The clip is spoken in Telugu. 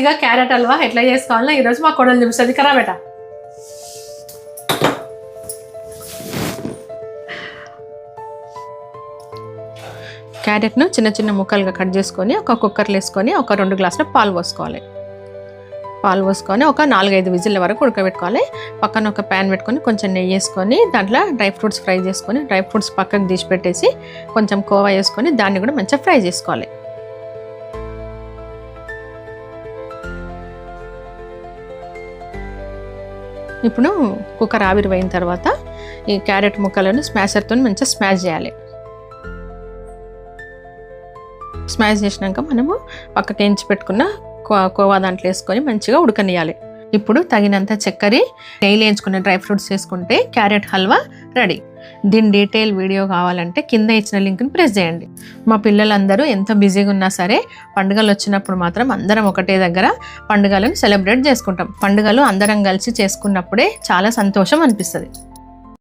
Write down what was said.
టేస్టీగా క్యారెట్ హల్వా ఎట్లా చేసుకోవాలో ఈరోజు మా కొడలు చూపిస్తుంది. కరా బేట. క్యారెట్ను చిన్న చిన్న ముక్కలుగా కట్ చేసుకొని ఒక కుక్కర్లో వేసుకొని ఒక రెండు గ్లాసుల పాలు పోసుకోవాలి. పాలు పోసుకొని ఒక నాలుగైదు విజిల్ల వరకు ఉడకబెట్టుకోవాలి. పక్కన ఒక ప్యాన్ పెట్టుకొని కొంచెం నెయ్యి వేసుకొని దాంట్లో డ్రై ఫ్రూట్స్ ఫ్రై చేసుకొని డ్రై ఫ్రూట్స్ పక్కకు తీసి పెట్టేసి కొంచెం కోవా వేసుకొని దాన్ని కూడా మంచిగా ఫ్రై చేసుకోవాలి. ఇప్పుడు కుక్కర్ ఆవిరి పోయిన తర్వాత ఈ క్యారెట్ ముక్కలను స్మాషర్తో మంచిగా స్మాష్ చేయాలి. స్మాష్ చేసినాక మనము పక్కకి ఎంచి పెట్టుకున్న కో- కోవా దాంట్లో వేసుకొని మంచిగా ఉడకనియాలి ఇప్పుడు తగినంత చక్కెర నెయ్యి వేయించుకున్న డ్రై ఫ్రూట్స్ వేసుకుంటే క్యారెట్ హల్వా రెడీ. దీని డీటెయిల్ వీడియో కావాలంటే కింద ఇచ్చిన లింక్ని ప్రెస్ చేయండి. మా పిల్లలందరూ ఎంత బిజీగా ఉన్నా సరే పండుగలు వచ్చినప్పుడు మాత్రం అందరం ఒకటే దగ్గర పండుగలను సెలబ్రేట్ చేసుకుంటాం. పండుగలు అందరం కలిసి చేసుకున్నప్పుడే చాలా సంతోషం అనిపిస్తుంది.